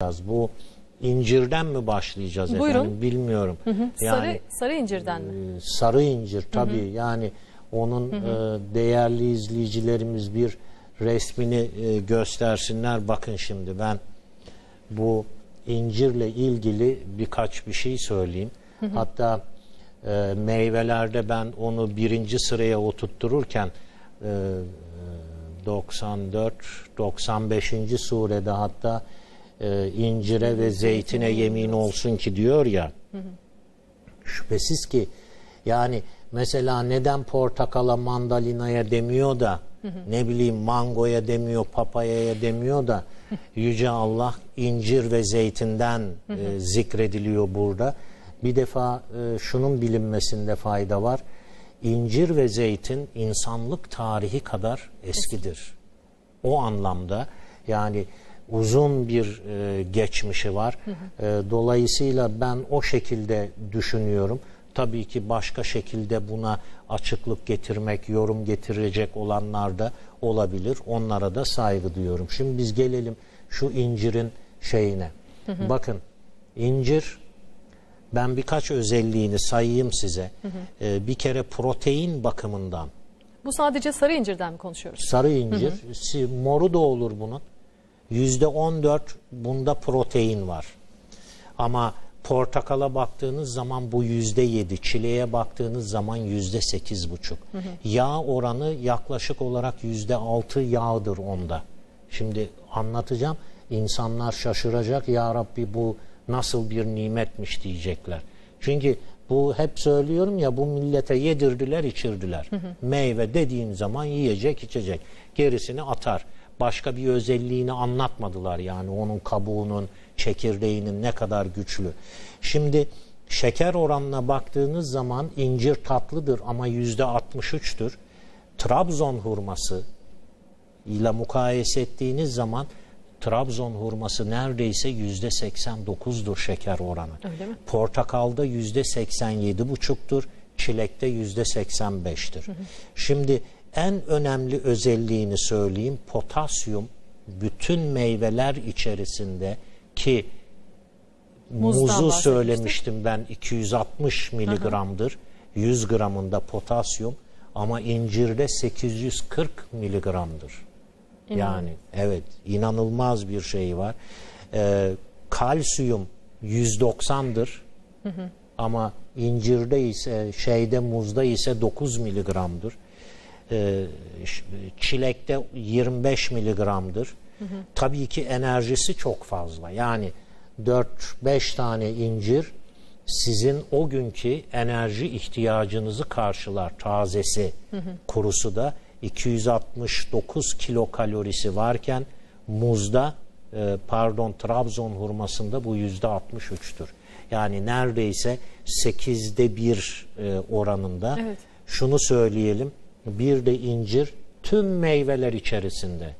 başlayacağız? Bu incirden mi başlayacağız Buyurun. efendim bilmiyorum. sarı sarı incirden mi? e, sarı incir tabii yani onun e, değerli izleyicilerimiz bir resmini e, göstersinler. Bakın şimdi ben bu incirle ilgili birkaç bir şey söyleyeyim. Hatta e, meyvelerde ben onu birinci sıraya oturttururken e, e, 94 95. surede hatta e, incire ve zeytine yemin olsun ki diyor ya şüphesiz ki yani mesela neden portakala mandalinaya demiyor da ne bileyim mangoya demiyor papayaya demiyor da yüce Allah incir ve zeytinden e, zikrediliyor burada. Bir defa e, şunun bilinmesinde fayda var. İncir ve zeytin insanlık tarihi kadar eskidir. O anlamda yani uzun bir e, geçmişi var. E, dolayısıyla ben o şekilde düşünüyorum. Tabii ki başka şekilde buna açıklık getirmek, yorum getirecek olanlar da olabilir. Onlara da saygı duyuyorum. Şimdi biz gelelim şu incirin şeyine. Bakın incir ben birkaç özelliğini sayayım size. E, bir kere protein bakımından Bu sadece sarı incirden mi konuşuyoruz? sarı incir, si- moru da olur bunun. Yüzde 14 bunda protein var. Ama portakala baktığınız zaman bu yüzde 7, çileğe baktığınız zaman yüzde sekiz buçuk. Yağ oranı yaklaşık olarak yüzde 6 yağdır onda. Şimdi anlatacağım. İnsanlar şaşıracak. Ya Rabbi bu nasıl bir nimetmiş diyecekler. Çünkü bu hep söylüyorum ya bu millete yedirdiler içirdiler. Meyve dediğin zaman yiyecek içecek. Gerisini atar. Başka bir özelliğini anlatmadılar yani onun kabuğunun, çekirdeğinin ne kadar güçlü. Şimdi şeker oranına baktığınız zaman incir tatlıdır ama yüzde 63'tür. Trabzon hurması ile mukayese ettiğiniz zaman Trabzon hurması neredeyse yüzde 89'dur şeker oranı. Öyle mi? Portakalda yüzde 87 buçuktur, çilekte yüzde 85'tir. Şimdi en önemli özelliğini söyleyeyim. Potasyum bütün meyveler içerisinde ki Muzdan muzu söylemiştim ben 260 miligramdır. 100 gramında potasyum ama incirde 840 miligramdır. Yani evet inanılmaz bir şey var. Ee, kalsiyum 190'dır. Ama incirde ise şeyde muzda ise 9 miligramdır. Ş- çilekte 25 miligramdır. Tabii ki enerjisi çok fazla. Yani 4-5 tane incir sizin o günkü enerji ihtiyacınızı karşılar. Tazesi, kurusu da 269 kilokalorisi varken muzda e, pardon Trabzon hurmasında bu yüzde 63'tür. Yani neredeyse 8'de 1 e, oranında. Evet. Şunu söyleyelim. Bir de incir tüm meyveler içerisinde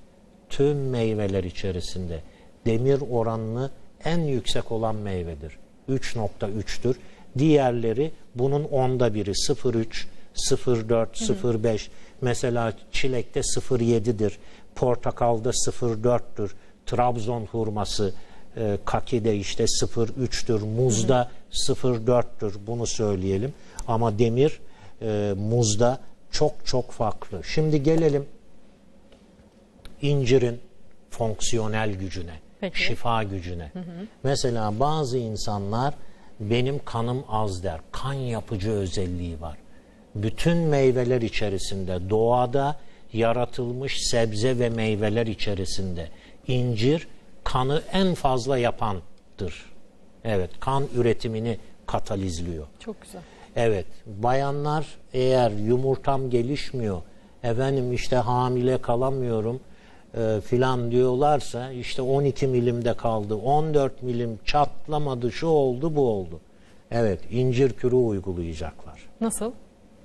tüm meyveler içerisinde demir oranını en yüksek olan meyvedir. 3.3'tür. Diğerleri bunun onda biri 0.3, 0.4, 0.5. Mesela çilekte 0.7'dir. Portakalda 0.4'tür. Trabzon hurması e, kakide işte 0.3'tür. Muzda 0.4'tür. Bunu söyleyelim. Ama demir e, muzda çok çok farklı. Şimdi gelelim incirin fonksiyonel gücüne, Peki. şifa gücüne. Mesela bazı insanlar benim kanım az der. Kan yapıcı özelliği var. Bütün meyveler içerisinde, doğada yaratılmış sebze ve meyveler içerisinde incir kanı en fazla yapandır. Evet, kan üretimini katalizliyor. Çok güzel. Evet, bayanlar eğer yumurtam gelişmiyor, efendim işte hamile kalamıyorum e, filan diyorlarsa işte 12 milimde kaldı, 14 milim çatlamadı, şu oldu, bu oldu. Evet, incir kürü uygulayacaklar Nasıl?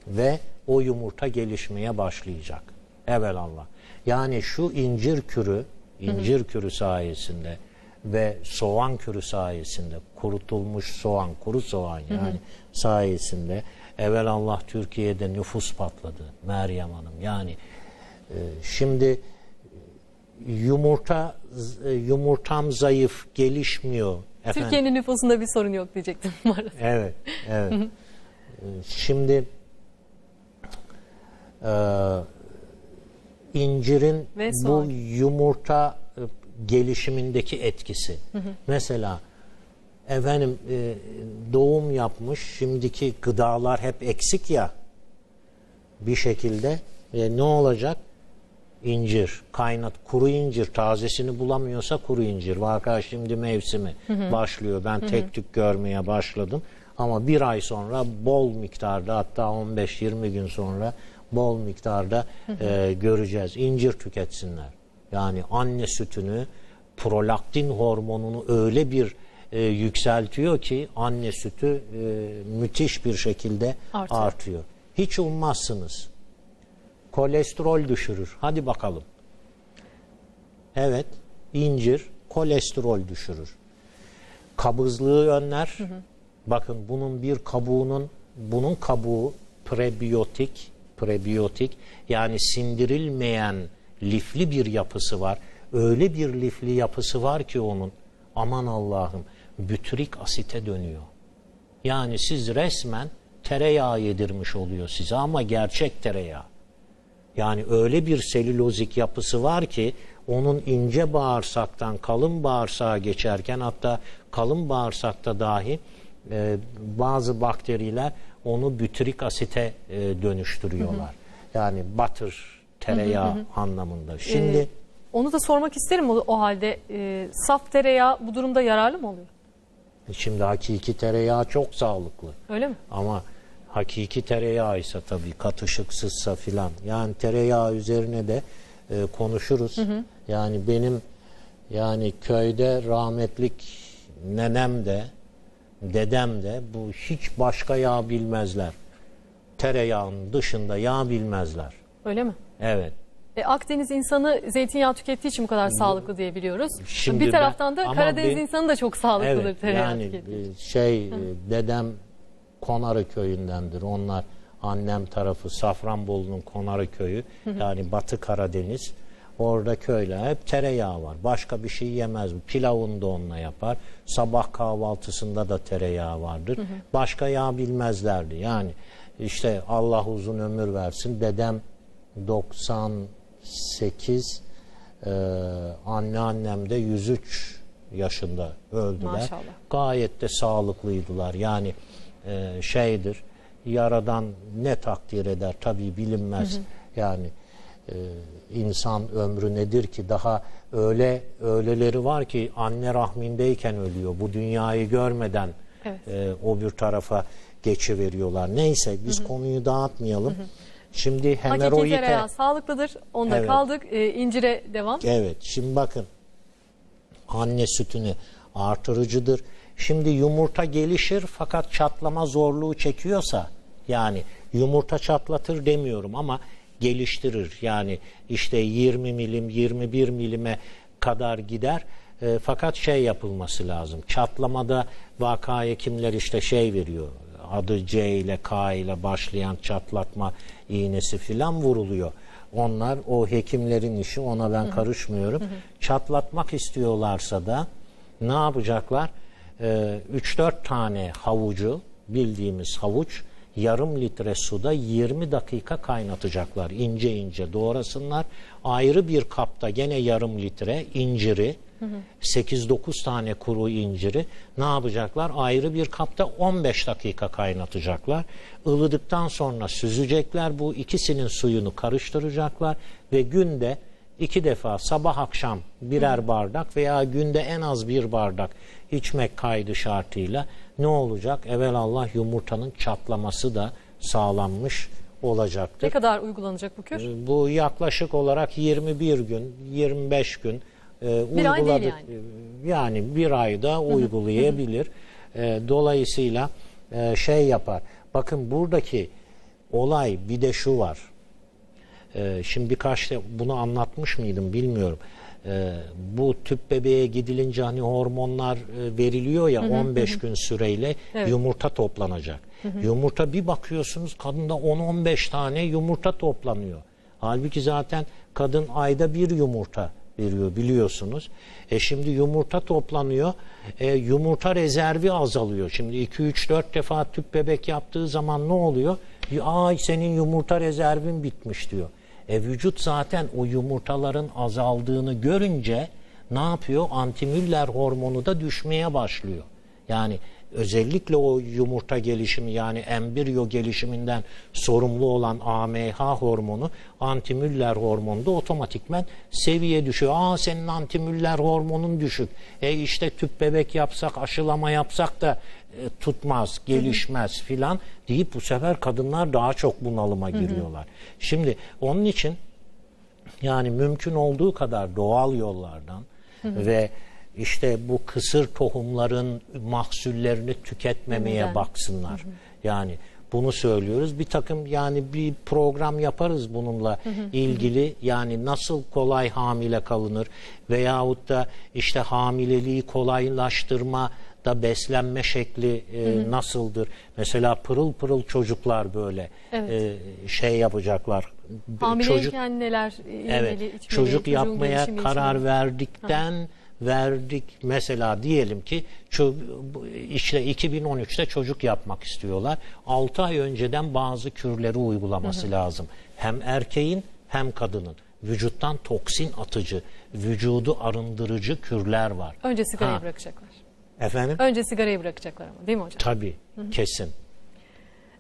ve o yumurta gelişmeye başlayacak. Evelallah. Yani şu incir kürü, incir kürü sayesinde ve soğan kürü sayesinde kurutulmuş soğan, kuru soğan yani sayesinde evelallah Türkiye'de nüfus patladı Meryem Hanım. Yani e, şimdi yumurta e, yumurtam zayıf, gelişmiyor. Türkiye'nin nüfusunda bir sorun yok diyecektim. maalesef. Evet, evet. Ee, Şimdi e, incirin bu yumurta e, gelişimindeki etkisi. Mesela efendim e, doğum yapmış, şimdiki gıdalar hep eksik ya bir şekilde e, ne olacak? İncir, kaynat, kuru incir, tazesini bulamıyorsa kuru incir. Vaka şimdi mevsimi başlıyor. Ben tek tük görmeye başladım. Ama bir ay sonra bol miktarda hatta 15-20 gün sonra bol miktarda e, göreceğiz. İncir tüketsinler. Yani anne sütünü, prolaktin hormonunu öyle bir e, yükseltiyor ki anne sütü e, müthiş bir şekilde Artıyor. artıyor. Hiç ummazsınız kolesterol düşürür. Hadi bakalım. Evet, incir kolesterol düşürür. Kabızlığı önler. Bakın bunun bir kabuğunun bunun kabuğu prebiyotik, prebiyotik yani sindirilmeyen lifli bir yapısı var. Öyle bir lifli yapısı var ki onun aman Allah'ım bütürik asite dönüyor. Yani siz resmen tereyağı yedirmiş oluyor size ama gerçek tereyağı. Yani öyle bir selülozik yapısı var ki onun ince bağırsaktan kalın bağırsağa geçerken hatta kalın bağırsakta dahi e, bazı bakteriler onu bütürik asite e, dönüştürüyorlar. Yani butter, tereyağı anlamında. Şimdi Ee, Onu da sormak isterim o, o halde. Ee, saf tereyağı bu durumda yararlı mı oluyor? şimdi hakiki tereyağı çok sağlıklı. Öyle mi? Ama hakiki tereyağı ise tabii katışıksızsa filan. Yani tereyağı üzerine de e, konuşuruz. Yani benim yani köyde rahmetlik nenem de dedem de bu hiç başka yağ bilmezler. Tereyağının dışında yağ bilmezler. Öyle mi? Evet. E, Akdeniz insanı zeytinyağı tükettiği için bu kadar sağlıklı diye biliyoruz. Şimdi bir ben- taraftan da ama Karadeniz ben- insanı da çok sağlıklıdır Evet tereyağı yani tükettiği. e, şey e, dedem Konarı köyündendir. Onlar annem tarafı Safranbolu'nun Konarı köyü yani Batı Karadeniz. Orada köyler hep tereyağı var. Başka bir şey yemez. Pilavını da onunla yapar. Sabah kahvaltısında da tereyağı vardır. Başka yağ bilmezlerdi. Yani işte Allah uzun ömür versin. Dedem 98 ee, anneannem de 103 yaşında öldüler. Maşallah. Gayet de sağlıklıydılar. Yani e, şeydir, yaradan ne takdir eder tabii bilinmez. Yani e, insan ömrü nedir ki daha öyle öyleleri var ki anne rahmindeyken ölüyor. Bu dünyayı görmeden Evet. e, o bir tarafa geçiveriyorlar. Neyse biz konuyu dağıtmayalım. Şimdi Hakiki hemeroide tereyağı sağlıklıdır. Onda Evet. kaldık. E, incire devam. Evet şimdi bakın anne sütünü artırıcıdır. Şimdi yumurta gelişir fakat çatlama zorluğu çekiyorsa yani yumurta çatlatır demiyorum ama geliştirir. Yani işte 20 milim 21 milime kadar gider. E, fakat şey yapılması lazım. Çatlamada vaka hekimler işte şey veriyor. Adı C ile K ile başlayan çatlatma iğnesi filan vuruluyor. Onlar o hekimlerin işi ona ben karışmıyorum. Çatlatmak istiyorlarsa da ne yapacaklar? Ee, 3-4 tane havucu bildiğimiz havuç yarım litre suda 20 dakika kaynatacaklar. ince ince doğrasınlar. Ayrı bir kapta gene yarım litre inciri 8-9 tane kuru inciri ne yapacaklar? Ayrı bir kapta 15 dakika kaynatacaklar. Ilıdıktan sonra süzecekler. Bu ikisinin suyunu karıştıracaklar ve günde iki defa sabah akşam birer bardak veya günde en az bir bardak içmek kaydı şartıyla ne olacak? Evelallah yumurtanın çatlaması da sağlanmış olacaktır. Ne kadar uygulanacak bu kür? Ee, Bu yaklaşık olarak 21 gün, 25 gün e, Bir uyguladık. E, Yani bir ayda uygulayabilir. E, dolayısıyla e, şey yapar. Bakın buradaki olay bir de şu var. E, şimdi birkaç da bunu anlatmış mıydım bilmiyorum. E, bu tüp bebeğe gidilince hani hormonlar e, veriliyor ya 15 gün süreyle Evet. yumurta toplanacak. Yumurta bir bakıyorsunuz kadında 10-15 tane yumurta toplanıyor. Halbuki zaten kadın ayda bir yumurta veriyor biliyorsunuz. E şimdi yumurta toplanıyor. E, yumurta rezervi azalıyor. Şimdi 2-3-4 defa tüp bebek yaptığı zaman ne oluyor? Ay senin yumurta rezervin bitmiş diyor. E vücut zaten o yumurtaların azaldığını görünce ne yapıyor? Antimüller hormonu da düşmeye başlıyor. Yani özellikle o yumurta gelişimi yani embriyo gelişiminden sorumlu olan AMH hormonu antimüller hormonu da otomatikmen seviye düşüyor. Aa senin antimüller hormonun düşük. E işte tüp bebek yapsak aşılama yapsak da e, tutmaz, gelişmez filan deyip bu sefer kadınlar daha çok bunalıma giriyorlar. Şimdi onun için yani mümkün olduğu kadar doğal yollardan ve işte bu kısır tohumların mahsullerini tüketmemeye Neden? baksınlar. Yani bunu söylüyoruz. Bir takım yani bir program yaparız bununla ilgili. Yani nasıl kolay hamile kalınır veyahut da işte hamileliği kolaylaştırma da beslenme şekli e, nasıldır? Mesela pırıl pırıl çocuklar böyle Evet. e, şey yapacaklar. Hamileyken neler e, yemeli, Evet, içmeli, çocuk yapmaya karar mi? verdikten verdik mesela diyelim ki işte 2013'te çocuk yapmak istiyorlar. 6 ay önceden bazı kürleri uygulaması lazım. Hem erkeğin hem kadının vücuttan toksin atıcı, vücudu arındırıcı kürler var. Önce sigarayı Ha. bırakacaklar. Efendim? Önce sigarayı bırakacaklar ama değil mi hocam? Tabii, kesin.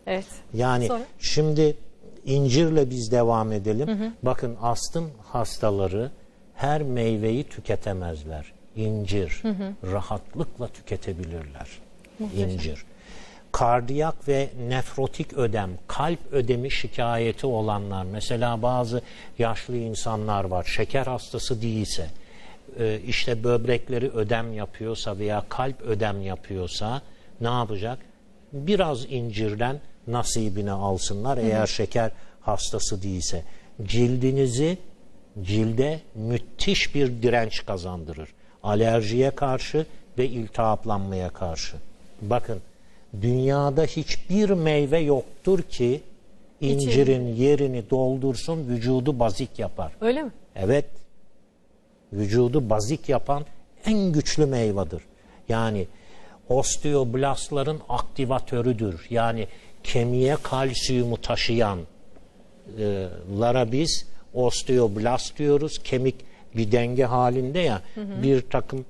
Evet. Yani Sonra? şimdi incirle biz devam edelim. Bakın astım hastaları her meyveyi tüketemezler. İncir rahatlıkla tüketebilirler. İncir. Kardiyak ve nefrotik ödem, kalp ödemi şikayeti olanlar, mesela bazı yaşlı insanlar var, şeker hastası değilse, e, işte böbrekleri ödem yapıyorsa veya kalp ödem yapıyorsa ne yapacak? Biraz incirden nasibini alsınlar eğer şeker hastası değilse. Cildinizi cilde müthiş bir direnç kazandırır. Alerjiye karşı ve iltihaplanmaya karşı. Bakın dünyada hiçbir meyve yoktur ki incirin yerini doldursun vücudu bazik yapar. Öyle mi? Evet. Vücudu bazik yapan en güçlü meyvedir. Yani osteoblastların aktivatörüdür. Yani kemiğe kalsiyumu taşıyan e, biz osteoblast diyoruz. Kemik bir denge halinde ya. Bir takım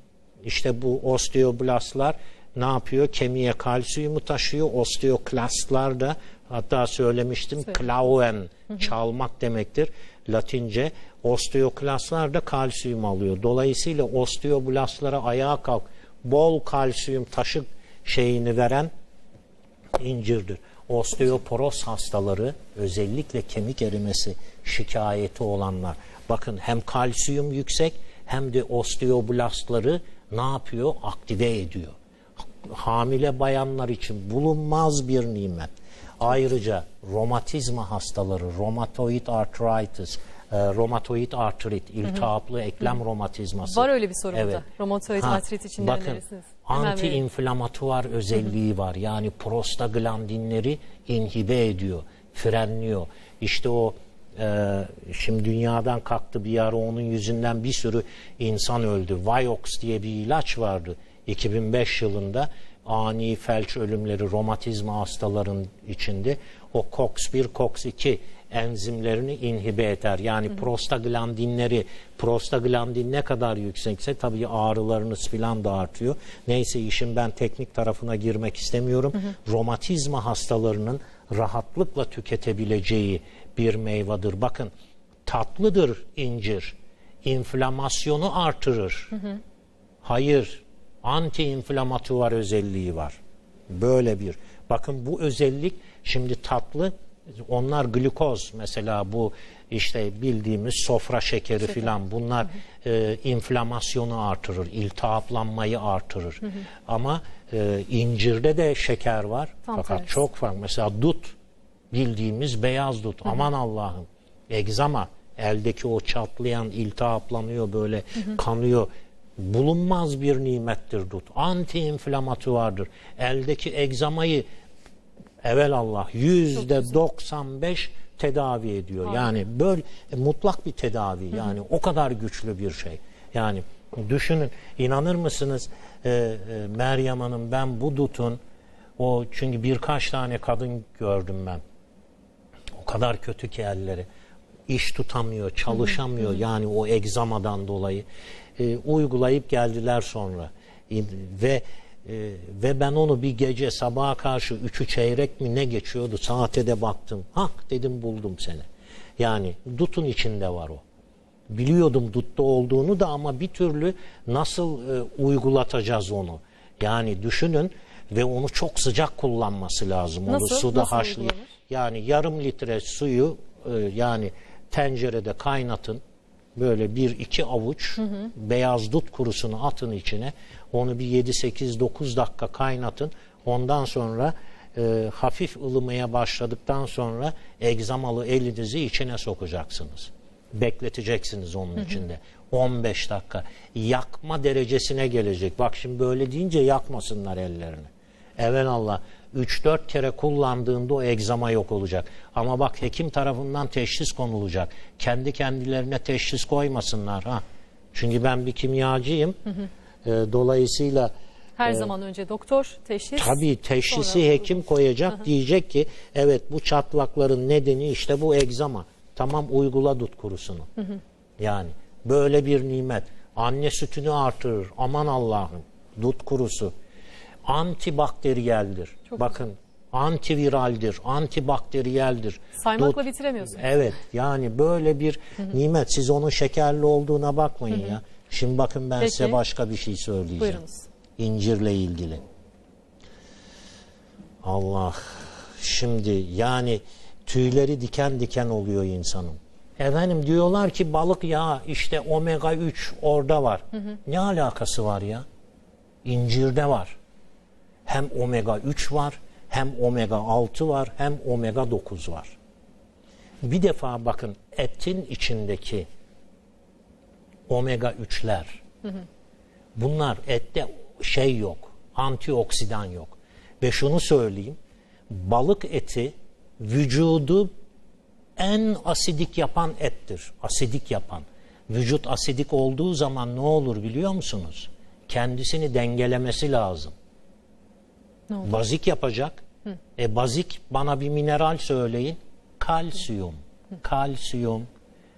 işte bu osteoblastlar ne yapıyor? Kemiğe kalsiyumu taşıyor. Osteoklastlar da hatta söylemiştim Söyle. klauen çalmak demektir. Latince osteoklastlar da kalsiyum alıyor. Dolayısıyla osteoblastlara ayağa kalk bol kalsiyum taşık şeyini veren incirdir. Osteoporoz hastaları özellikle kemik erimesi şikayeti olanlar bakın hem kalsiyum yüksek hem de osteoblastları ne yapıyor? Aktive ediyor. Hamile bayanlar için bulunmaz bir nimet. Ayrıca romatizma hastaları, romatoid arthritis, e, romatoid artrit, iltihaplı eklem romatizması. Var öyle bir sorun da. Romatoid artrit için bakın. Anti-inflamatuar özelliği var. Yani prostaglandinleri inhibe ediyor, frenliyor. İşte o e, şimdi dünyadan kalktı bir ara onun yüzünden bir sürü insan öldü. Vioxx diye bir ilaç vardı 2005 yılında ani felç ölümleri romatizma hastaların içinde o COX-1, COX-2 enzimlerini inhibe eder. Yani prostaglandinleri, prostaglandin ne kadar yüksekse tabii ağrılarınız filan da artıyor. Neyse işin ben teknik tarafına girmek istemiyorum. Romatizma hastalarının rahatlıkla tüketebileceği bir meyvedir. Bakın tatlıdır incir. İnflamasyonu artırır. Hayır, anti-inflamatuar özelliği var. Böyle bir. Bakın bu özellik şimdi tatlı onlar glikoz mesela bu işte bildiğimiz sofra şekeri filan bunlar e, inflamasyonu artırır, iltihaplanmayı artırır. Ama e, incirde de şeker var. Tam Fakat tersi. çok farklı. Mesela dut bildiğimiz beyaz dut. Aman Allah'ım. Egzama eldeki o çatlayan iltihaplanıyor böyle kanıyor. Bulunmaz bir nimettir dut. Anti-inflamatuardır. Eldeki egzamayı evel Allah yüzde 95 tedavi ediyor. Yani böyle e, mutlak bir tedavi. Yani o kadar güçlü bir şey. Yani düşünün inanır mısınız e, e, Meryem Hanım ben bu dutun o çünkü birkaç tane kadın gördüm ben. O kadar kötü ki elleri. İş tutamıyor, çalışamıyor yani o egzamadan dolayı. E, uygulayıp geldiler sonra. E, ve e, ve ben onu bir gece sabaha karşı üçü çeyrek mi ne geçiyordu saate de baktım. Hak dedim buldum seni. Yani dutun içinde var o. Biliyordum dutta olduğunu da ama bir türlü nasıl e, uygulatacağız onu? Yani düşünün ve onu çok sıcak kullanması lazım. Onu Nasıl? suda Nasıl haşlayıp uygulanır? yani yarım litre suyu e, yani tencerede kaynatın. Böyle bir iki avuç beyaz dut kurusunu atın içine. Onu bir 7 8 9 dakika kaynatın. Ondan sonra e, hafif ılımaya başladıktan sonra egzamalı elinizi içine sokacaksınız. Bekleteceksiniz onun içinde. 15 dakika. Yakma derecesine gelecek. Bak şimdi böyle deyince yakmasınlar ellerini. Evelallah 3-4 kere kullandığında o egzama yok olacak. Ama bak hekim tarafından teşhis konulacak. Kendi kendilerine teşhis koymasınlar. ha. Çünkü ben bir kimyacıyım. Ee, dolayısıyla Her zaman önce doktor teşhis. tabii teşhisi hekim koyacak. Diyecek ki evet bu çatlakların nedeni işte bu egzama. Tamam uygula dut kurusunu. Yani böyle bir nimet. Anne sütünü artırır. Aman Allah'ım. Dut kurusu. Antibakteriyeldir. Bakın antiviraldir, antibakteriyeldir. Saymakla Dut- bitiremiyorsun. Evet yani böyle bir nimet. Siz onun şekerli olduğuna bakmayın ya. Şimdi bakın ben Peki. size başka bir şey söyleyeceğim. Buyurunuz. İncirle ilgili. Allah. Şimdi yani tüyleri diken diken oluyor insanın. Efendim diyorlar ki balık yağı işte omega 3 orada var. Ne alakası var ya? İncirde var. Hem omega 3 var, hem omega 6 var, hem omega 9 var. Bir defa bakın etin içindeki omega 3'ler bunlar ette şey yok, antioksidan yok. Ve şunu söyleyeyim, balık eti vücudu en asidik yapan ettir. Asidik yapan. Vücut asidik olduğu zaman ne olur biliyor musunuz? Kendisini dengelemesi lazım. Ne? Bazik yapacak. E bazik bana bir mineral söyleyin. Kalsiyum. Kalsiyum.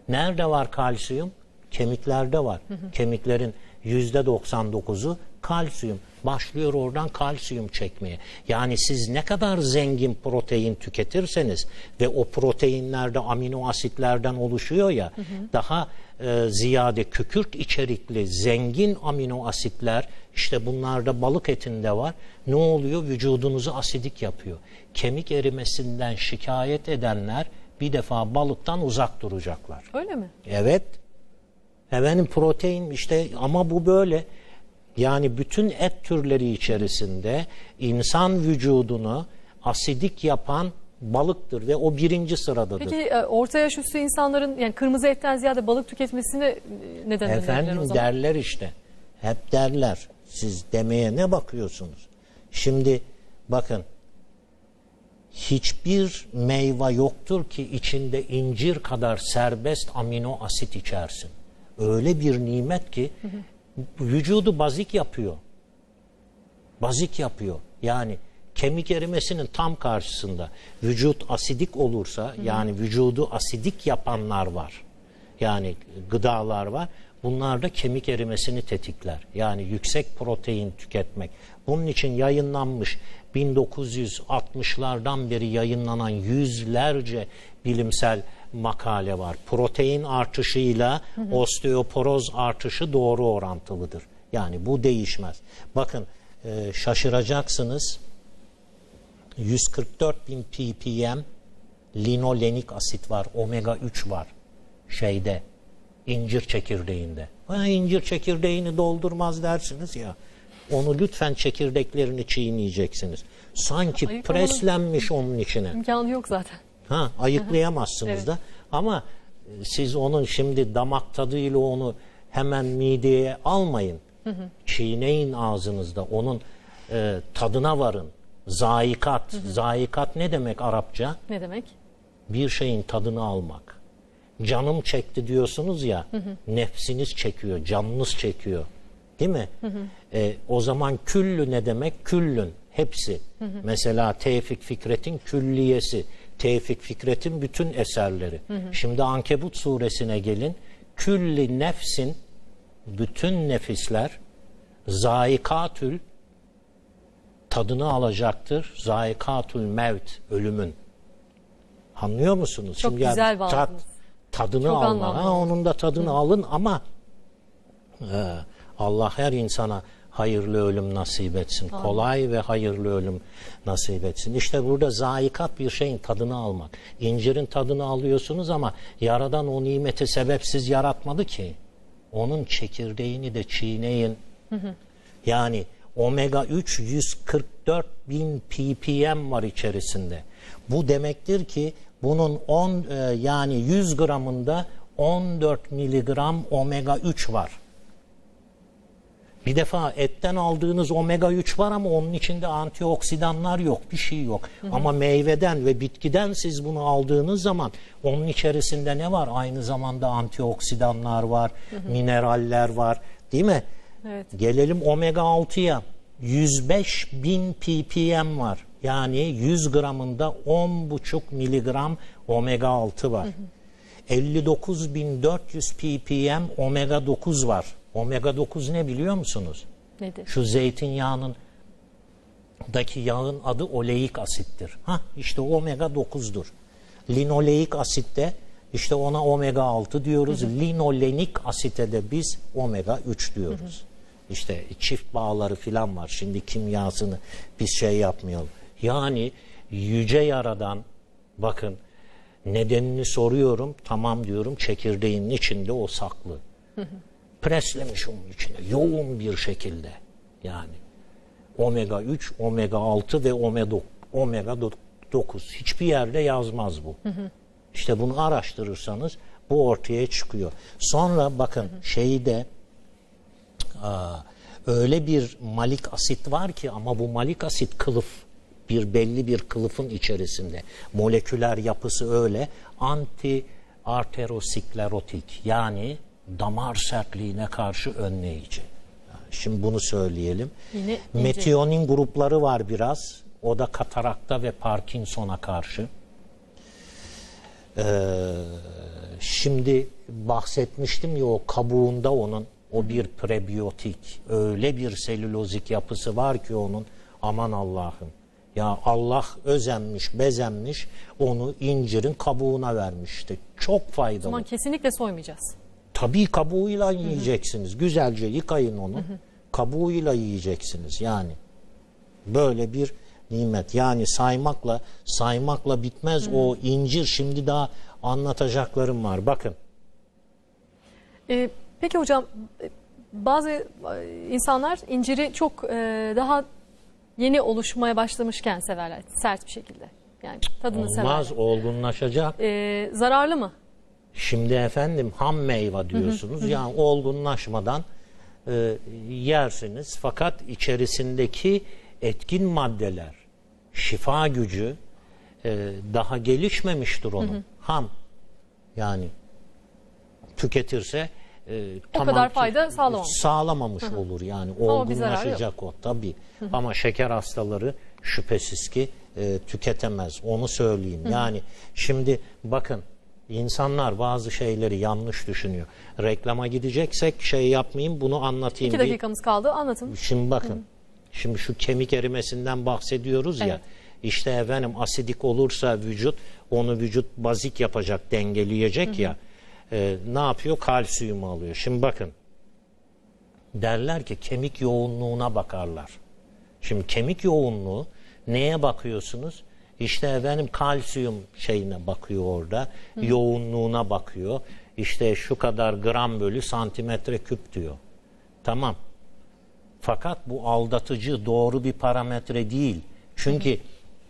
Nerede var kalsiyum? Kemiklerde var. Kemiklerin yüzde 99'u kalsiyum. Başlıyor oradan kalsiyum çekmeye. Yani siz ne kadar zengin protein tüketirseniz ve o proteinlerde amino asitlerden oluşuyor ya daha e, ziyade kükürt içerikli zengin amino asitler işte bunlarda balık etinde var. Ne oluyor? Vücudunuzu asidik yapıyor. Kemik erimesinden şikayet edenler bir defa balıktan uzak duracaklar. Öyle mi? Evet. Efendim protein işte ama bu böyle. Yani bütün et türleri içerisinde insan vücudunu asidik yapan balıktır ve o birinci sıradadır. Peki e, orta yaş üstü insanların yani kırmızı etten ziyade balık tüketmesini e, neden önerirler o Efendim zaman? derler işte. Hep derler. Siz demeye ne bakıyorsunuz? Şimdi bakın hiçbir meyve yoktur ki içinde incir kadar serbest amino asit içersin. Öyle bir nimet ki vücudu bazik yapıyor. Bazik yapıyor. Yani kemik erimesinin tam karşısında vücut asidik olursa yani vücudu asidik yapanlar var. Yani gıdalar var. Bunlar da kemik erimesini tetikler. Yani yüksek protein tüketmek. Bunun için yayınlanmış 1960'lardan beri yayınlanan yüzlerce bilimsel makale var. Protein artışıyla osteoporoz artışı doğru orantılıdır. Yani bu değişmez. Bakın e, şaşıracaksınız. 144 bin ppm linolenik asit var, omega 3 var şeyde incir çekirdeğinde. Ha, incir çekirdeğini doldurmaz dersiniz ya. Onu lütfen çekirdeklerini çiğneyeceksiniz. Sanki Ayıklamanın- preslenmiş onun içine. İmkanı yok zaten. Ha, ayıklayamazsınız Evet. da. Ama e, siz onun şimdi damak tadıyla onu hemen mideye almayın. Çiğneyin ağzınızda. Onun e, tadına varın. Zaikat. Zaikat ne demek Arapça? Ne demek? bir şeyin tadını almak. Canım çekti diyorsunuz ya, nefsiniz çekiyor, canınız çekiyor. Değil mi? E, o zaman küllü ne demek? Küllün, hepsi. Mesela Tevfik Fikret'in külliyesi, Tevfik Fikret'in bütün eserleri. Şimdi Ankebut suresine gelin. Külli nefsin, bütün nefisler, zaikatül, tadını alacaktır. Zaikatül mevt, ölümün. Anlıyor musunuz? Çok güzel tat, bağladınız. tadını Çok alma. anlamlı. Ha, onun da tadını alın ama e, Allah her insana hayırlı ölüm nasip etsin. Kolay ve hayırlı ölüm nasip etsin. İşte burada zaikat bir şeyin tadını almak. İncirin tadını alıyorsunuz ama yaradan o nimeti sebepsiz yaratmadı ki. Onun çekirdeğini de çiğneyin. Yani omega 3 144 bin ppm var içerisinde. Bu demektir ki bunun 10 e, yani 100 gramında 14 miligram omega 3 var. Bir defa etten aldığınız omega 3 var ama onun içinde antioksidanlar yok, bir şey yok. Ama meyveden ve bitkiden siz bunu aldığınız zaman onun içerisinde ne var? Aynı zamanda antioksidanlar var, mineraller var, değil mi? Evet. Gelelim omega 6'ya. 105 bin ppm var. Yani 100 gramında 10,5 miligram omega 6 var. 59.400 ppm omega 9 var. Omega 9 ne biliyor musunuz? Nedir? Şu zeytinyağının daki yağın adı oleik asittir. Ha işte omega 9'dur. Linoleik asitte işte ona omega 6 diyoruz. Linolenik asite de biz omega 3 diyoruz. İşte çift bağları filan var. Şimdi kimyasını biz şey yapmayalım. Yani yüce yaradan bakın nedenini soruyorum. Tamam diyorum çekirdeğin içinde o saklı. Preslemiş onun içine yoğun bir şekilde. Yani omega 3, omega 6 ve omega omega 9 hiçbir yerde yazmaz bu. İşte bunu araştırırsanız bu ortaya çıkıyor. Sonra bakın şeyi de aa, öyle bir malik asit var ki ama bu malik asit kılıf bir belli bir kılıfın içerisinde. Moleküler yapısı öyle anti arterosklerotik yani damar sertliğine karşı önleyici. Şimdi bunu söyleyelim. Yine ince. Metiyonin grupları var biraz. O da katarakta ve Parkinson'a karşı. Ee, şimdi bahsetmiştim ya o kabuğunda onun o bir prebiyotik öyle bir selülozik yapısı var ki onun aman Allah'ım ya Allah özenmiş bezenmiş onu incirin kabuğuna vermişti çok O faydalı zaman kesinlikle soymayacağız. Tabii kabuğuyla yiyeceksiniz güzelce yıkayın onu kabuğuyla yiyeceksiniz yani böyle bir nimet yani saymakla saymakla bitmez o incir şimdi daha anlatacaklarım var bakın Ee, peki hocam bazı e, insanlar inciri çok e, daha yeni oluşmaya başlamışken severler. Sert bir şekilde. Yani tadını olmaz severler. olgunlaşacak Ee, zararlı mı? Şimdi efendim ham meyve diyorsunuz. Yani olgunlaşmadan e, yersiniz. Fakat içerisindeki etkin maddeler, şifa gücü e, daha gelişmemiştir onun. Ham. Yani tüketirse e, O kadar fayda sağlamamış. Sağlamamış olur yani. Ama bir zararı Olgunlaşacak o tabii. Ama şeker hastaları şüphesiz ki e, tüketemez. Onu söyleyeyim. Yani şimdi bakın insanlar bazı şeyleri yanlış düşünüyor. Reklama gideceksek şey yapmayayım bunu anlatayım. İki dakikamız kaldı. Anlatın. Şimdi bakın. Şimdi şu kemik erimesinden bahsediyoruz ya. Evet. İşte efendim asidik olursa vücut onu vücut bazik yapacak, dengeleyecek ya. E, ne yapıyor? Kalsiyumu alıyor. Şimdi bakın. Derler ki kemik yoğunluğuna bakarlar. Şimdi kemik yoğunluğu neye bakıyorsunuz? İşte efendim kalsiyum şeyine bakıyor orada. Yoğunluğuna bakıyor. İşte şu kadar gram bölü santimetre küp diyor. Tamam. Fakat bu aldatıcı doğru bir parametre değil. Çünkü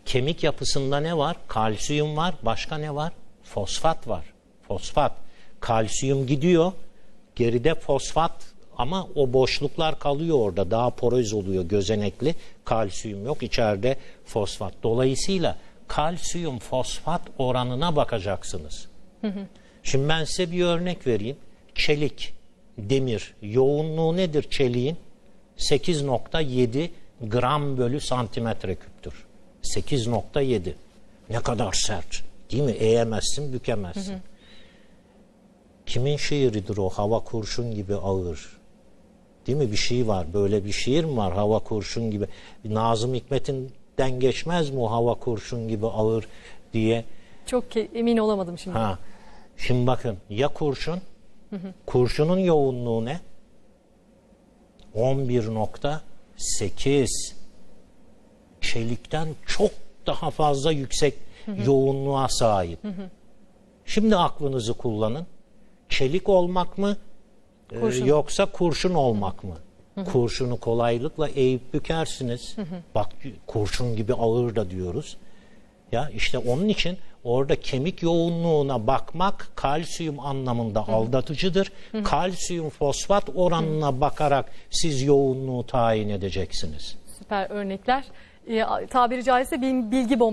kemik yapısında ne var? Kalsiyum var. Başka ne var? Fosfat var. Fosfat. Kalsiyum gidiyor. Geride fosfat ama o boşluklar kalıyor orada. Daha poröz oluyor gözenekli. Kalsiyum yok. içeride fosfat. Dolayısıyla kalsiyum fosfat oranına bakacaksınız. Şimdi ben size bir örnek vereyim. Çelik, demir yoğunluğu nedir çeliğin? 8.7 gram bölü santimetre küptür. 8.7. Ne kadar sert. Değil mi? Eğemezsin, bükemezsin. Kimin şiiridir o? Hava kurşun gibi ağır. Değil mi? Bir şey var. Böyle bir şiir mi var? Hava kurşun gibi. Nazım Hikmet'inden geçmez mi hava kurşun gibi ağır diye? Çok ke- emin olamadım şimdi. Ha. Şimdi bakın ya kurşun? Kurşunun yoğunluğu ne? 11.8 çelikten çok daha fazla yüksek yoğunluğa sahip. Şimdi aklınızı kullanın. Çelik olmak mı e, Kurşun. yoksa kurşun olmak mı? Kurşunu kolaylıkla eğip bükersiniz. Bak kurşun gibi ağır da diyoruz. Ya işte onun için orada kemik yoğunluğuna bakmak kalsiyum anlamında aldatıcıdır. Kalsiyum fosfat oranına bakarak siz yoğunluğu tayin edeceksiniz. Süper örnekler. Ee, tabiri caizse bir bilgi bombası.